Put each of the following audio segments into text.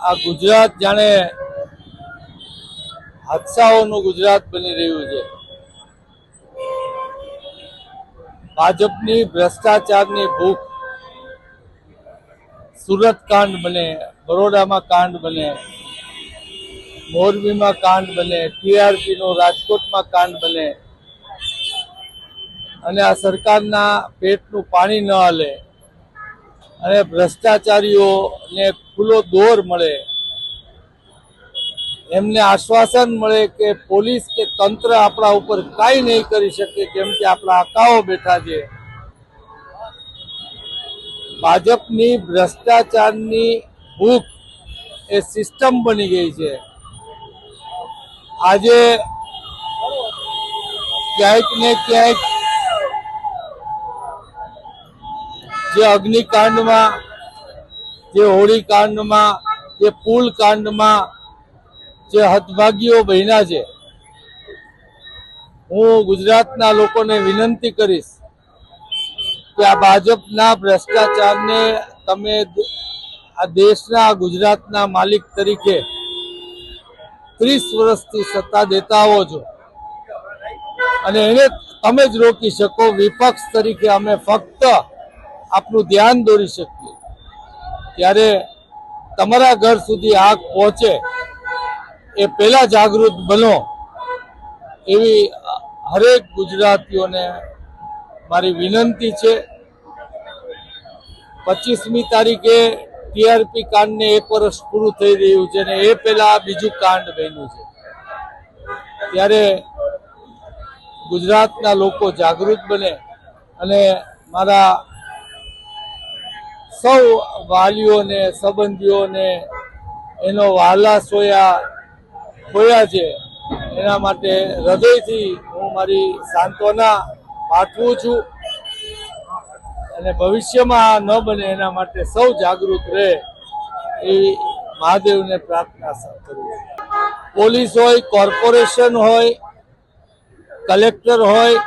આ ગુજરાત જાણે હાદસાઓનું ગુજરાત બની રહ્યું છે. ભાજપની ભ્રષ્ટાચારની ભૂખ સુરત કાંડ બને, બરોડામાં કાંડ બને, મોરબીમાં કાંડ બને ટીઆરપી નો રાજકોટમાં કાંડ બને, અને આ સરકારના પેટનું પાણી ન હાલે. અને ભ્રષ્ટાચારીઓને ખુલ્લો દોર મળે. એમને આશ્વાસન મળે કે પોલીસ કે તંત્ર આપણા ઉપર કાંઈ નહીં કરી શકે કેમ કે આપણા આકાઓ બેઠા છે. ભાજપની ભ્રષ્ટાચારની ભૂખ એ સિસ્ટમ બની ગઈ છે. આજે ક્યાંક ને ક્યાંક જે અગ્નિકાંડમાં, જે હોળીકાંડમાં, જે પુલ કાંડમાં જે હતભાગીઓ બન્યા છે, હું ગુજરાતના લોકોને વિનંતી કરીશ કે આ ભાજપના ભ્રષ્ટાચારને તમે આ દેશના, ગુજરાતના માલિક તરીકે ત્રીસ વર્ષથી સત્તા દેતા આવો છો. અને એને તમે જ રોકી શકો, વિપક્ષ તરીકે અમે ફક્ત આપનું ધ્યાન દોરી શકીએ. ત્યારે તમારા ઘર સુધી આગ પહોંચે એ પહેલા જાગૃત બનો એવી હરેક ગુજરાતીઓને મારી વિનંતી છે. પચીસમી તારીખે ટીઆરપી કાંડને એક વર્ષ પૂરું થઈ રહ્યું છે અને એ પહેલા બીજું કાંડ બન્યું છે. ત્યારે ગુજરાતના લોકો જાગૃત બને અને મારા સૌ વાલીઓને, સંબંધીઓને એનો વાલા સોયા ખોયા છે. એના માટે હૃદયથી હું મારી સાંત્વના પાઠવું છું. અને ભવિષ્યમાં ન બને એના માટે સૌ જાગૃત રહે એ મહાદેવને પ્રાર્થના કરું પોલીસ હોય, કોર્પોરેશન હોય, કલેક્ટર હોય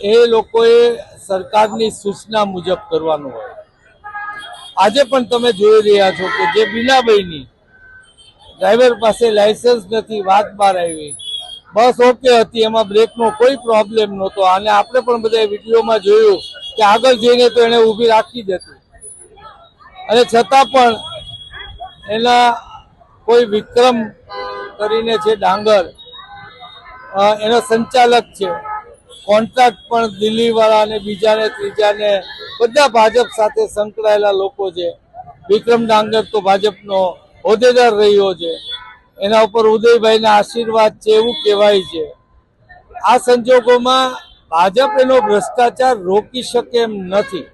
એ લોકોએ સરકારની સૂચના મુજબ કરવાનું હોય. આજે પણ તમે જોઈ રહ્યા છો કે જે બીનાભાઈની ડ્રાઈવર પાસે લાયસન્સ નથી, વાત બહાર આવી. બસ ઓકે હતી, એમાં બ્રેકનો કોઈ પ્રોબ્લેમ નહોતો. અને આપણે પણ બધા વિડીયોમાં જોયું કે આગળ જઈને તો એને ઊભી રાખી જ અને છતાં પણ એના કોઈ વિક્રમ કરીને છે ડાંગર એનો સંચાલક છે. કોન્ટ્રાક્ટ પણ દિલ્હી વાળા અને બીજાને, ત્રીજાને, બધા ભાજપ સાથે સંકળાયેલા લોકો છે. વિક્રમ ડાંગર તો ભાજપનો હોદ્દેદાર રહ્યો છે. એના ઉપર ઉદયભાઈના આશીર્વાદ છે એવું કહેવાય છે. આ સંજોગોમાં ભાજપ એનો ભ્રષ્ટાચાર રોકી શકે એમ નથી.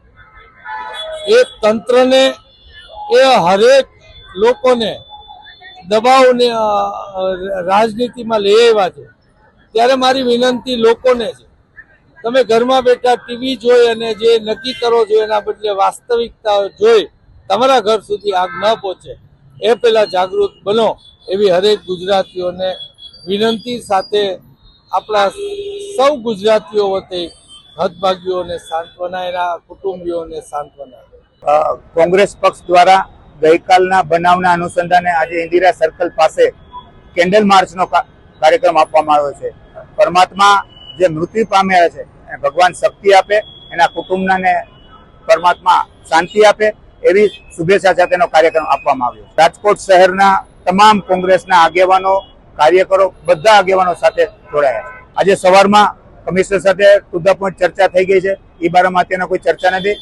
એ તંત્રને, એ હરેક લોકોને દબાવને રાજનીતિમાં લઈ આવ્યા છે. ત્યારે મારી વિનંતી લોકોને છે તમે ઘરમાં બેઠા ટીવી જોઈ અને જે નક્કી કરો છો એના બદલે વાસ્તવિકતા જોઈ તમારા ઘર સુધી આગ ન પહોંચે. એ પહેલા જાગૃત બનો એવી હરેક ગુજરાતીઓને વિનંતી સાથે આપણા સૌ ગુજરાતીઓ વતી હદભાગીઓને સાંત્વના, એના કુટુંબીઓને સાંત્વના. કોંગ્રેસ પક્ષ દ્વારા ગઈકાલના બનાવના અનુસંધાને આજે ઇન્દિરા સર્કલ પાસે કેન્ડલ માર્ચનો કાર્યક્રમ આપવામાં આવ્યો છે. પરમાત્મા જે મૃત્યુ પામ્યા છે ભગવાન શક્તિ આપે, એના કુટુંબને પરમાત્મા શાંતિ આપે, એવી શુભેચ્છા સાથેનો કાર્યક્રમ આપવામાં આવ્યો રાજકોટ શહેરના તમામ કોંગ્રેસના આગેવાનો, કાર્યકરો, બધા આગેવાનો સાથે જોડાયા આજે સવારમાં કમિશનર સાથે ટુ ધ પોઈન્ટ ચર્ચા થઈ ગઈ છે. એ બારામાં અત્યારના કોઈ ચર્ચા નથી.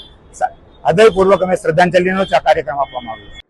હૃદયપૂર્વક અમે શ્રદ્ધાંજલિનો આ કાર્યક્રમ આપવામાં આવ્યો છે.